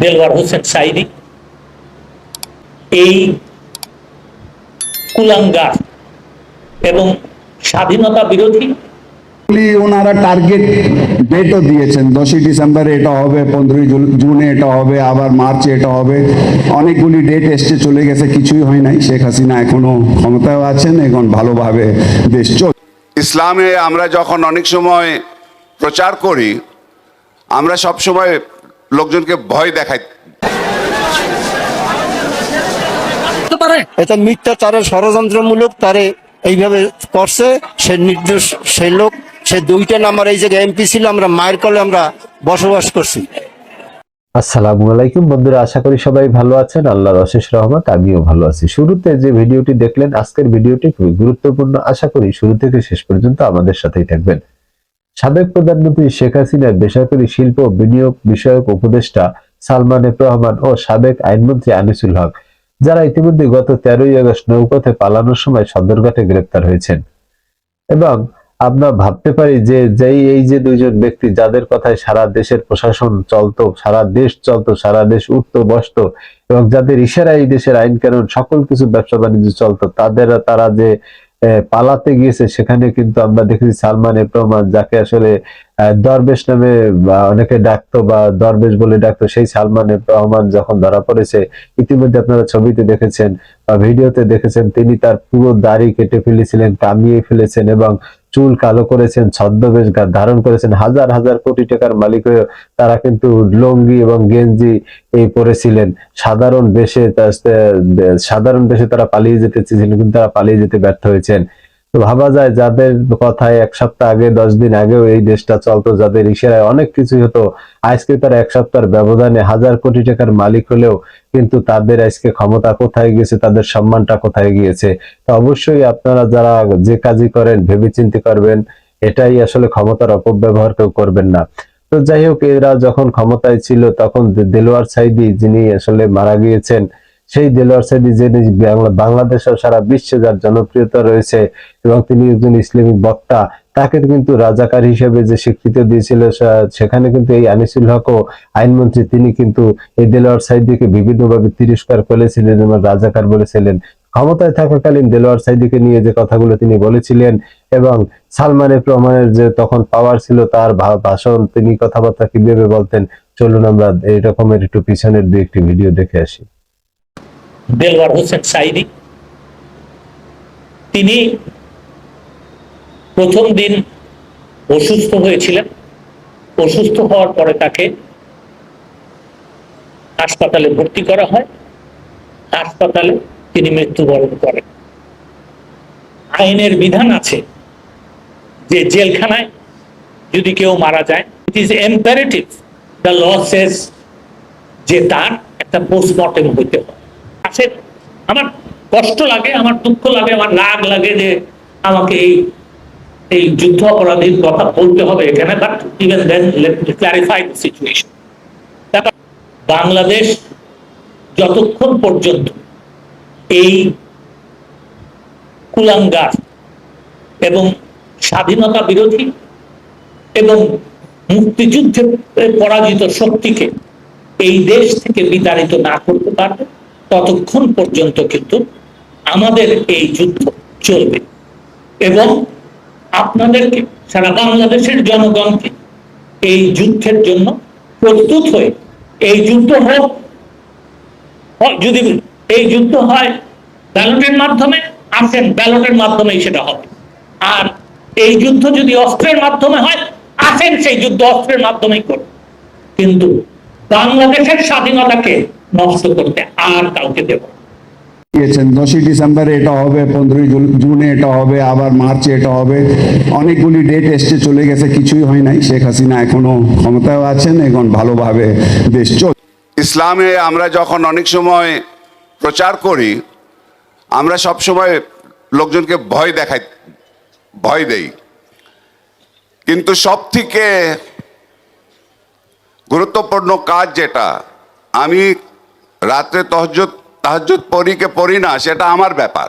দেলওয়ার হোসেন সাইদি। এই কুলাঙ্গার এবং স্বাধীনতা বিরোধী ওনারা টার্গেট ডেটও দিয়েছেন দশই ডিসেম্বরে এটা হবে পনেরোই জুনে এটা হবে আবার মার্চে এটা হবে। অনেকগুলি ডেট এসছে চলে গেছে কিছুই হয় নাই। শেখ হাসিনা এখনও ক্ষমতায় আছেন এখন ভালোভাবে দেশ চল ইসলামে আমরা যখন অনেক সময় প্রচার করি আমরা সব সময় লোকজনকে ভয় দেখাই এটা মিথ্যাচারের ষড়যন্ত্রমূলক তারে এইভাবে করছে সে নির্দোষ সেই লোক সে দুইটা নাম্বার এই জায়গায় এমপি ছিল আমরা মায়ের কলে আমরা বসবাস করছি। আসসালামু আলাইকুম বন্ধুরা আশা করি সবাই ভালো আছেন আল্লাহর অশেষ রহমত আমিও ভালো আছি। শুরুতে যে ভিডিওটি দেখলেন আজকের ভিডিওটি খুবই গুরুত্বপূর্ণ আশা করি শুরু থেকে শেষ পর্যন্ত আমাদের সাথেই থাকবেন। সাবেক প্রধানমন্ত্রী শেখ হাসিনার বেসরকারি শিল্প বিনিয়োগ বিষয়ক উপদেষ্টা সালমান রহমান ও সাবেক আইনমন্ত্রী আনিসুল হক, যারা ইতিমধ্যে গত তেরোই আগস্ট নৌপথে পালানোর সময় সদরঘাটে গ্রেপ্তার হয়েছেন। এবং আমরা ভাবতে পারি যে যেই এই যে দুইজন ব্যক্তি যাদের কথায় সারা দেশের প্রশাসন চলতো, সারা দেশ চলতো, সারা দেশ উঠতো, বসতো, এবং যাদের ইশারা এই দেশের আইন কানুন, সকল কিছু ব্যবসা বাণিজ্য চলতো, তাদের, তারা যে পালাতে গিয়েছে, সেখানে কিন্তু আমরা দেখেছি সালমান এপ্রমান যাকে আসলে দরবেশ নামে অনেকে ডাকতো বা দরবেশ বলে ডাকতো, সেই সালমান রহমান যখন ধরা পড়েছে, ইতিমধ্যে আপনারা ছবিতে দেখেছেন বা ভিডিওতে দেখেছেন, তিনি তার পুরো দাড়ি কেটে ফেলেছিলেন, কামিয়ে ফেলেছেন এবং চুল কালো করেছেন, ছদ্মবেশ ধারণ করেছেন, হাজার হাজার কোটি টাকার মালিক হয়ে তারা কিন্তু লঙ্গি এবং গেঞ্জি এই পরেছিলেন। সাধারণ বেশে সাধারণ বেশে তারা পালিয়ে যেতে চেয়েছিলেন, কিন্তু তারা পালিয়ে যেতে ব্যর্থ হয়েছেন। তো ভাবা যায় যাদের কথায় এক সপ্তাহ আগে, দশ দিন আগেও এই দেশটা চলতো, যাদের ইশারায় অনেক কিছুই হতো, আজকে তারা এক সপ্তাহের ব্যবধানে হাজার কোটি টাকার মালিক হলেও কিন্তু তাদের আজকে ক্ষমতা কোথায় গিয়েছে, তাদের সম্মানটা কোথায় গিয়েছে? তো অবশ্যই আপনারা যারা যে কাজই করেন, ভেবেচিন্তে করবেন, এটাই আসলে ক্ষমতার অপব্যবহার কেউ করবেন না। তো যাই হোক, এরা যখন ক্ষমতায় ছিল, তখন দেলোয়ার সাইদি যিনি আসলে মারা গিয়েছেন সেই দেলোয়ার সাইদি বাংলা- বাংলাদেশ সারা বিশ্বে যার জনপ্রিয়তা রয়েছে এবং তিনি একজন ইসলামিক বক্তা, তাকে কিন্তু রাজাকার হিসেবে যে স্বীকৃতি দিয়েছিল সেখানে কিন্তু এই আনিসুল হক ও আইনমন্ত্রী, তিনি কিন্তু এই দেলোয়ার সাইদিকে বিভিন্নভাবে তিরস্কার করেছিলেন এবং রাজাকার বলেছিলেন। ক্ষমতায় থাকাকালীন দেলোয়ার সাইদিকে নিয়ে যে কথাগুলো তিনি বলেছিলেন এবং সালমান এফ রহমানের যে তখন পাওয়ার ছিল, তার ভাষণ তিনি কথাবার্তা কীভাবে বলতেন, চলুন আমরা এই রকমের একটু পিছনের দুই একটি ভিডিও দেখে আসি। দেলওয়ার হোসেন সাইদি। তিনি প্রথম দিন অসুস্থ হয়েছিলেন। অসুস্থ হওয়ার পরে তাকে হাসপাতালে ভর্তি করা হয়। হাসপাতালে তিনি মৃত্যুবরণ করেন। আইনের বিধান আছে যে জেলখানায় যদি কেউ মারা যায় it is imperative the law সেস যে তার একটা পোস্টমর্টেম হইতে হয়। আসে আমার কষ্ট লাগে, আমার দুঃখ লাগে, আমার রাগ লাগে যে আমাকে এই এই যুদ্ধ অপরাধীর কথা বলতে হবে এখানে but even then clarify the situation Bangladesh যতক্ষণ পর্যন্ত এই কুলাঙ্গার এবং স্বাধীনতা বিরোধী এবং মুক্তিযুদ্ধে পরাজিত শক্তিকে এই দেশ থেকে বিতাড়িত না করতে পারবে ততক্ষণ পর্যন্ত কিন্তু আমাদের এই যুদ্ধ চলবে। এবং আপনাদেরকে, সারা বাংলাদেশের জনগণকে এই যুদ্ধের জন্য প্রস্তুত হয়ে, এই যুদ্ধ হোক যদি এই যুদ্ধ হয়, ব্যালটের মাধ্যমে আসেন, ব্যালটের মাধ্যমেই সেটা হবে। আর এই যুদ্ধ যদি অস্ত্রের মাধ্যমে হয়, আসেন সেই যুদ্ধ অস্ত্রের মাধ্যমেই করুন। কিন্তু বাংলাদেশের স্বাধীনতাকে নষ্ট করতে আর কাউকে দেব দিয়েছেন। দশই ডিসেম্বরে এটা হবে পনেরোই জুনে এটা হবে আবার মার্চে এটা হবে। অনেকগুলি ডেট এসছে চলে গেছে কিছুই হয় নাই। শেখ হাসিনা এখনও ক্ষমতায় আছেন এখন ভালোভাবে দেশ চল ইসলামে আমরা যখন অনেক সময় প্রচার করি আমরা সব সময় লোকজনকে ভয় দেখাই ভয় দেই। কিন্তু সব থেকে গুরুত্বপূর্ণ কাজ যেটা আমি রাত্রে তহজত তাহাজ্জুদ পড়ি কে পড়ি না, সেটা আমার ব্যাপার।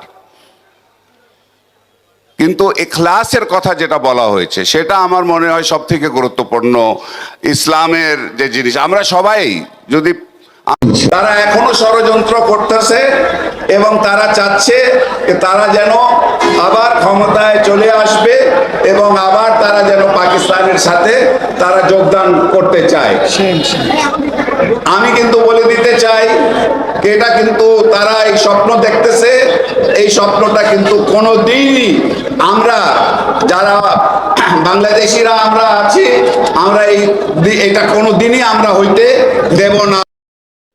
কিন্তু এখলাসের কথা যেটা বলা হয়েছে, সেটা আমার মনে হয় সব থেকে গুরুত্বপূর্ণ। ইসলামের যে জিনিস, আমরা সবাই যদি তারা এখনও ষড়যন্ত্র করতেছে এবং তারা চাচ্ছে তারা যেন আবার ক্ষমতায় চলে আসবে এবং আবার তারা যেন পাকিস্তানের সাথে তারা যোগদান করতে চায়। আমি কিন্তু বলে দিতে চাই এটা কিন্তু তারা এই স্বপ্ন দেখতেছে, এই স্বপ্নটা কিন্তু কোনো দিনই আমরা যারা বাংলাদেশিরা আমরা আছি, আমরা এই এটা কোনো দিনই আমরা হইতে দেব না।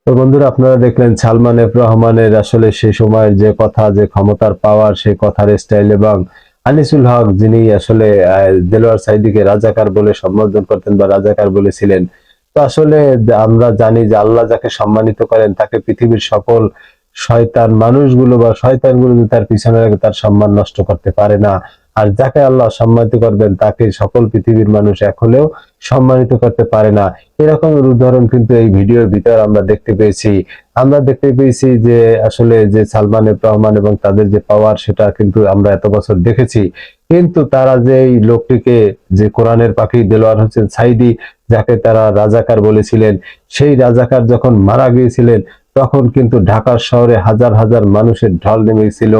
তো বন্ধুরা, আপনারা দেখলেন সালমান এফ রহমানের আসলে সেই সময়ের যে কথা, যে ক্ষমতার পাওয়ার সেই কথার স্টাইল এবং আনিসুল হক যিনি আসলে দেলোয়ার সাইদিকে রাজাকার বলে সম্বোধন করতেন বা রাজাকার বলেছিলেন তো আসলে আমরা জানি যে আল্লাহ যাকে সম্মানিত করেন, তাকে পৃথিবীর সকল শয়তান মানুষগুলো বা শয়তানগুলো যদি তার পিছনে লাগে তার সম্মান নষ্ট করতে পারে না। আর যাকে আল্লাহ সম্মানিত করবেন, তাকে সকল পৃথিবীর মানুষ এক সম্মানিত করতে পারে না। এরকমের উদাহরণ কিন্তু এই ভিডিওর ভিতর আমরা দেখতে পেয়েছি। আমরা দেখতে পেয়েছি যে আসলে যে সালমান রহমান এবং তাদের যে পাওয়ার, সেটা কিন্তু আমরা এত বছর দেখেছি। কিন্তু তারা যে এই লোকটিকে যে কোরআনের পাখি দেলোয়ার হোসেন সাইদি যাকে তারা রাজাকার বলেছিলেন, সেই রাজাকার যখন মারা গিয়েছিলেন, তখন কিন্তু ঢাকার শহরে হাজার হাজার মানুষের ঢল নেমেছিল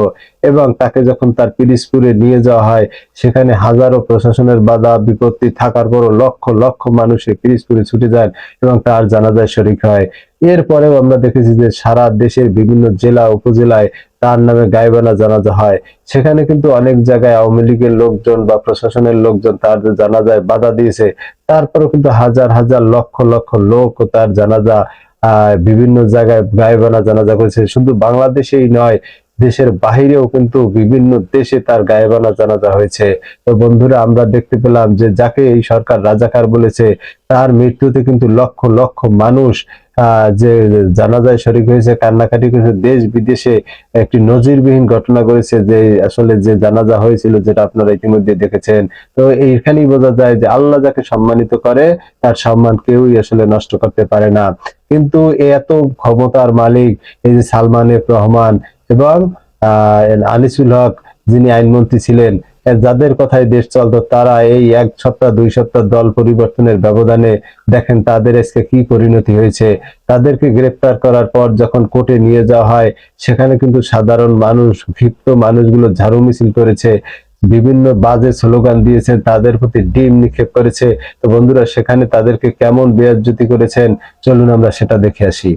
এবং তাকে যখন তার পিরিসপুরে নিয়ে যাওয়া হয়, সেখানে হাজারো প্রশাসনের বাধা বিপত্তি থাকার পরও লক্ষ লক্ষ মানুষের পিরিসপুরে ছুটে যান এবং তার জানাজায় শরিক হয়। এরপরেও আমরা দেখেছি যে সারা দেশের বিভিন্ন জেলা, উপজেলায় তার নামে গাইবানা জানাজা হয়। সেখানে কিন্তু অনেক জায়গায় আওয়ামী লীগের লোকজন বা প্রশাসনের লোকজন তার জানাজায় বাধা দিয়েছে। তারপরে কিন্তু হাজার হাজার লক্ষ লক্ষ লোক তার জানাজা বিভিন্ন জায়গায় গায়েবানা জানাজা করেছে। শুধু বাংলাদেশেই নয় দেশের বাহিরেও কিন্তু বিভিন্ন দেশে তার গায়েবানা জানাজা হয়েছে। তো বন্ধুরা, আমরা দেখতে পেলাম যে যাকে এই সরকার রাজাকার বলেছে, তার মৃত্যুতে কিন্তু লক্ষ লক্ষ মানুষ যে জানাজায় শরিক হয়েছে, কান্নাকাটি করেছে, দেশ বিদেশে একটি নজিরবিহীন ঘটনা করেছে যে আসলে যে জানাজা হয়েছিল যেটা আপনারা ইতিমধ্যে দেখেছেন। তো এইখানেই বোঝা যায় যে আল্লাহ যাকে সম্মানিত করে, তার সম্মান কেউই আসলে নষ্ট করতে পারে না। কিন্তু এত ক্ষমতার মালিক, এই যে সালমান রহমান এবং আনিসুল হক যিনি আইনমন্ত্রী ছিলেন যাদের কথায় দেশ চলতো, তারা এই এক সপ্তাহ, দুই সপ্তাহ দল পরিবর্তনের ব্যবধানে দেখেন তাদের আজকে কি পরিণতি হয়েছে। তাদেরকে গ্রেপ্তার করার পর যখন কোর্টে নিয়ে যাওয়া হয়, সেখানে কিন্তু সাধারণ মানুষ, ক্ষিপ্ত মানুষগুলো ঝাড়ু মিছিল করেছে, বিভিন্ন বাজে স্লোগান দিয়েছেন, তাদের প্রতি ডিম নিক্ষেপ করেছে। তো বন্ধুরা, সেখানে তাদেরকে কেমন বেয়াজ্জতি করেছেন, চলুন আমরা সেটা দেখে আসি।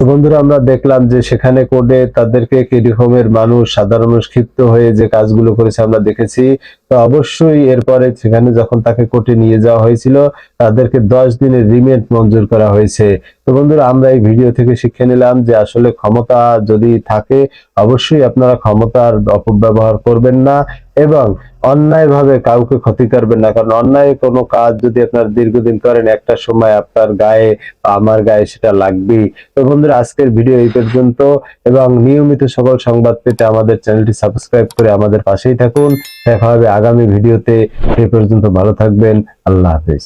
তো বন্ধুরা, আমরা দেখলাম যে সেখানে কোডে তাদেরকে কি রকমের মানুষ সাধারণ ক্ষিপ্ত হয়ে যে কাজগুলো করেছে আমরা দেখেছি। তো অবশ্যই এরপরে সেখানে যখন তাকে কোর্টে নিয়ে যাওয়া হয়েছিল, তাদেরকে দশ দিনের রিমেন্ট মঞ্জুর করা হয়েছে। তো বন্ধুরা, আমরা এই ভিডিও থেকে শিখে নিলাম যে আসলে ক্ষমতা যদি থাকে, অবশ্যই আপনারা ক্ষমতার অপব্যবহার করবেন না এবং অন্যায়ভাবে কাউকে ক্ষতি করবেন না। কারণ অন্যায় কোনো কাজ যদি আপনার দীর্ঘদিন করেন, একটা সময় আপনার গায়ে আমার গায়ে সেটা লাগবেই। তো বন্ধুরা, আজকের ভিডিও এই পর্যন্ত এবং নিয়মিত সকল সংবাদ পেতে আমাদের চ্যানেলটি সাবস্ক্রাইব করে আমাদের পাশেই থাকুন। দেখা হবে আগামী ভিডিওতে সেই পর্যন্ত ভালো থাকবেন। আল্লাহ হাফেজ।